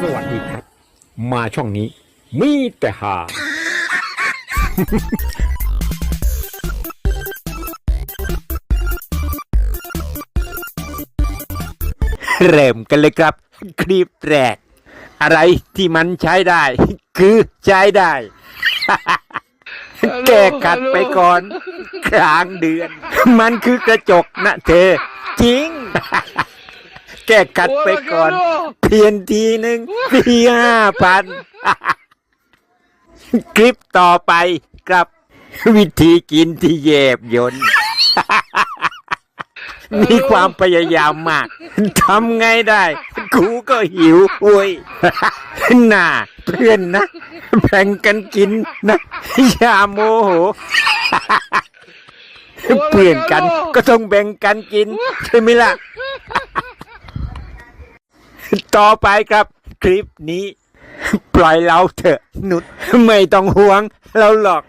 สวัสดีครับ มาช่องนี้ มีแต่หาเริ่มกันเลยครับ คลิปแรก อะไรที่มันใช้ได้ คือใช้ได้ แก้ขัดไปก่อน กลางเดือน มันคือกระจกนะเธอ จริง แก้ขัดไปก่อน เพียนทีหนึ่งพี่ห้าพันคลิปต่อไปครับวิธีกินที่แยบยนต์มีความพยายามมากทำไงได้ กูก็หิวโว้ยน่าเพื่อนนะแบ่งกันกินนะอย่าโมโหเพื่อนกันก็ต้องแบ่งกันกิน ใช่ไหมล่ะ ต่อไปครับคลิปนี้ ปล่อยเราเถอะ นุดไม่ต้องห่วง เราหรอก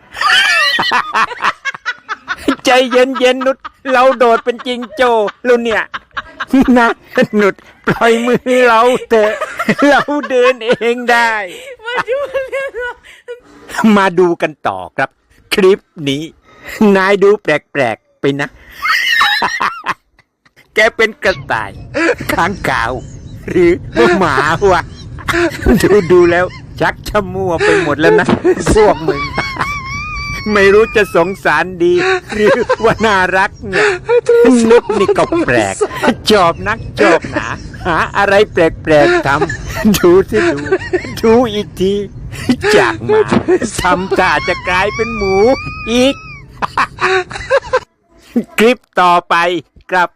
ใจเย็นเย็นๆนุดเราโดดเป็นจริงโจ้แล้วเนี่ยนะนุดปล่อยมือเราเถอะ เราเดินเองได้มาดูกันต่อครับ คลิปนี้ นายดูแปลกๆไปนะ แกเป็นกระต่ายข้างกาว หรือว่าหมาวะดูดูแล้ว ชักชะมัวไปหมดแล้วนะ พวกมึง ไม่รู้จะสงสารดี หรือว่าน่ารักเนี่ยนึกนี่ก็แปลกชอบนักชอบหนา หาอะไรแปลกๆทำดูสิดู ดูอีกที จากหมาทำท่าจะกลายเป็นหมูอีก คลิปต่อไปครับ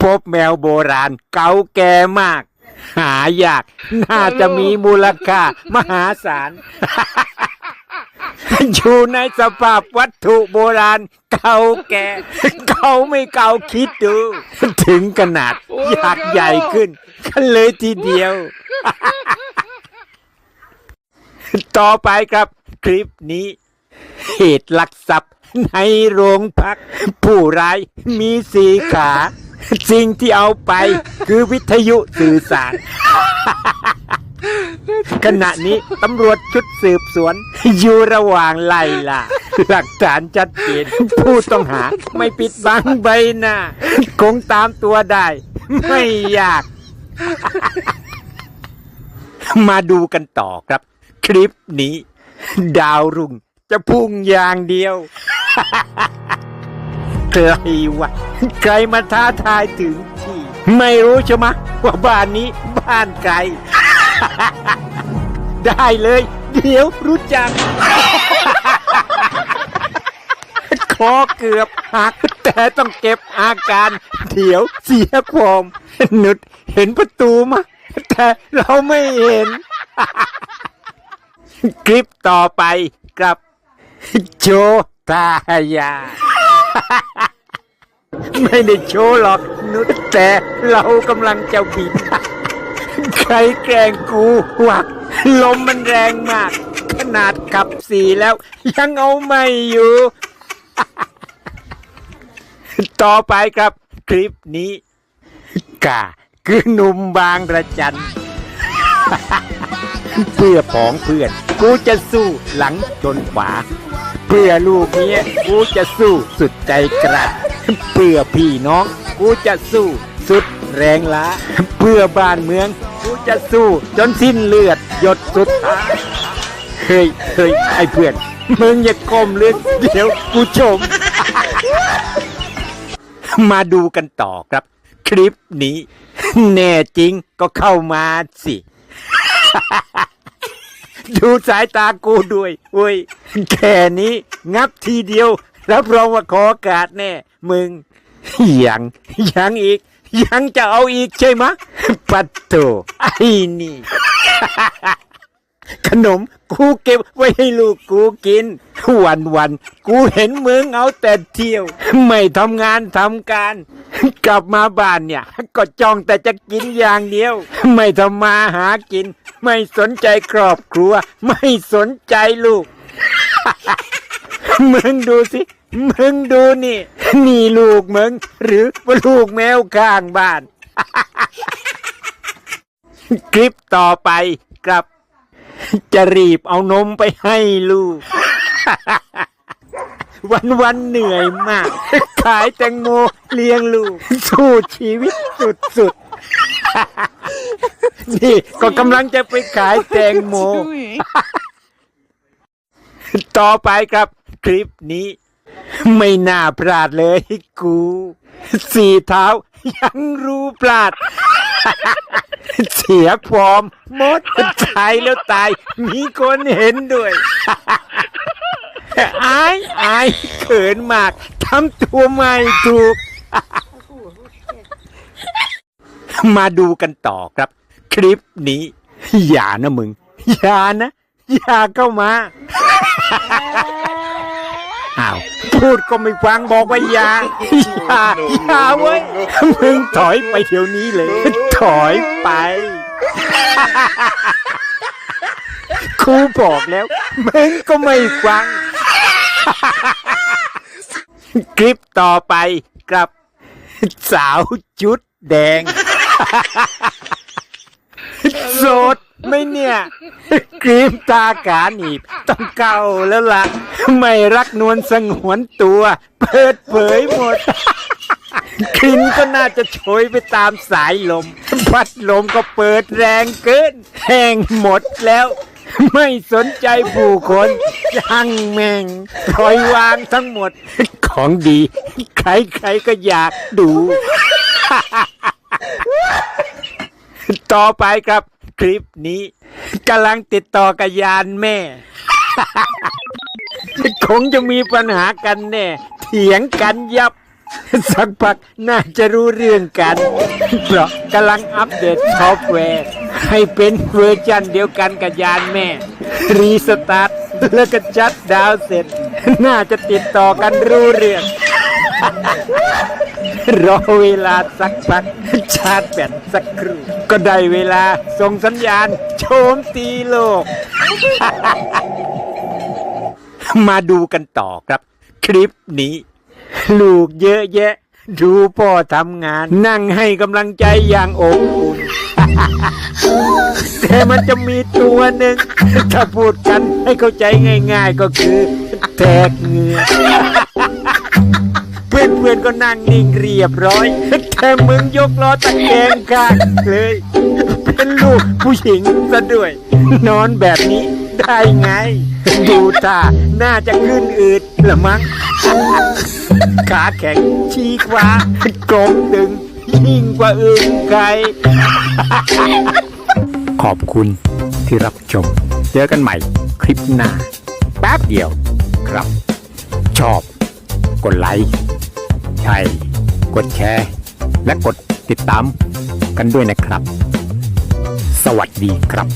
พบแมวโบราณเก่าแก่มาก หายาก น่าจะมีมูลค่ามหาศาล อยู่ในสภาพวัตถุโบราณ เก่าแก่เก่าไม่เก่าคิดดู ถึงขนาดอยากใหญ่ขึ้นกันเลยทีเดียว ต่อไปครับคลิปนี้ เหตุลักทรัพย์ในโรงพัก ผู้ร้ายมีสีขา สิ่งที่เอาไปคือวิทยุสื่อสาร ขณะนี้ตำรวจชุดสืบสวน อยู่ระหว่างไล่ล่ะหลักฐานชัดเจนผู้ต้องหาไม่ปิดบังใบหน้า คงตามตัวได้ ไม่ยาก มาดูกันต่อครับ คลิปนี้ ดาวรุ่งจะพุ่งอย่างเดียว ใครวะ ใครมาท้าทายถึงที่ ไม่รู้ใช่ไหมว่าบ้านนี้บ้านใคร ได้เลย เดี๋ยวรู้จัก คอเกือบหัก แต่ต้องเก็บอาการ เดี๋ยวเสียความนุดเห็นประตูมะแต่เราไม่เห็น คลิปต่อไปกับโจตายา ไม่ได้โชว์หรอกนุดแต่เรากำลังจะบินใครแกล้งกูวักลมมันแรงมาก ขนาดขับสีแล้ว ยังเอาไม่อยู่ ต่อไปครับคลิปนี้ กาคือหนุ่มบางระจัน เพื่อผองเพื่อน กูจะสู้หลังจนขวา เพื่อลูกเนี้ยกูจะสู้สุดใจกระเพื่อพี่น้อง กูจะสู้สุดแรงล้าเพื่อบ้านเมือง กูจะสู้จนสิ้นเลือดหยดสุดท้ายเฮ้ยเฮ้ยไอ้เพื่อน มึงอย่าก้มเลยเดี๋ยวกูชม มาดูกันต่อครับ คลิปนี้ แน่จริงก็เข้ามาสิ ดูสายตากูด้วยเว้ยแค่นี้ งับทีเดียว รับรองว่าขอโอกาสแน่ มึง ยัง ยังอีก ยังจะเอาอีกใช่ไหมะปัดโตไอ้นี่ ขนมกูเก็บไว้ให้ลูกกูกิน วันวันกูเห็นมึงเอาแต่เที่ยว ไม่ทำงานทำการ กลับมาบ้านเนี่ย ก็จ้องแต่จะกินอย่างเดียว ไม่ทำมาหากิน ไม่สนใจครอบครัว ไม่สนใจลูก มึงดูสิ มึงดูนี่ นี่ลูกมึง หรือว่าลูกแมวข้างบ้าน คลิปต่อไปครับ จะรีบเอานมไปให้ลูก วันวันๆเหนื่อยมาก ขายแตงโมเลี้ยงลูก สู้ชีวิตสุดๆ นี่ก็กำลังจะไปขายแตงโม ต่อไปครับคลิปนี้ ไม่น่าพลาดเลยกู สี่เท้ายังรู้พลาด เสียฟอร์มหมดตายแล้วตาย มีคนเห็นด้วยอายอายเขินมากทำตัวไม่ถูก มาดูกันต่อครับ คลิปนี้ อย่านะมึง อย่านะ อย่าเข้ามา อ้าว พูดก็ไม่ฟังบอกว่าอย่า อย่าอย่าเว้ย มึงถอยไปเดี๋ยวนี้เลย ถอยไป ครูบอกแล้ว มึงก็ไม่ฟัง คลิปต่อไปกับสาวจุดแดง โสดไม่เนี่ยกรีมตากาหนีบ ต้องเก่าแล้วล่ะ ไม่รักนวลสงวนตัว เปิดเผยหมดกลินก็น่าจะโชยไปตามสายลม พัดลมก็เปิดแรงเกินแห้งหมดแล้ว ไม่สนใจผู้คนช่างแม่งปล่อยวางทั้งหมด ของดี ใครๆก็อยากดู ต่อไปครับ คลิปนี้กำลังติดต่อกับยานแม่ คงจะมีปัญหากันแน่ เถียงกันยับ สักพักน่าจะรู้เรื่องกัน เพราะกำลังอัปเดตซอฟต์แวร์ ให้เป็นเวอร์ชันเดียวกันกับยานแม่ รีสตาร์ทแล้วก็จัดดาวเสร็จ น่าจะติดต่อกันรู้เรื่อง รอเวลาสักพัก ชาร์จแบตสักครู่ ก็ได้เวลาส่งสัญญาณโชมตีโลก มาดูกันต่อครับ คลิปนี้ ลูกเยอะแยะ ดูพ่อทำงาน นั่งให้กำลังใจอย่างอบอุ่นแต่มันจะมีตัวหนึ่ง ถ้าพูดกันให้เข้าใจง่ายๆก็คือ แตกเหงื่อเพื่อนๆก็นั่งนิ่งเรียบร้อย แต่มึงยกล้อตะแคงข้างเลย เป็นลูกผู้หญิงซะด้วย นอนแบบนี้ ได้ไง ดูท่าน่าจะขึ้นอืดละมั้ง ขาแข็งชี้ขวากลมตึง ยิ่งกว่าอึ่งไก่ขอบคุณที่รับชม เจอกันใหม่คลิปหน้าแป๊บเดียวครับ ชอบ กดไลค์ใช่กดแชร์ และกดติดตามกันด้วยนะครับ สวัสดีครับ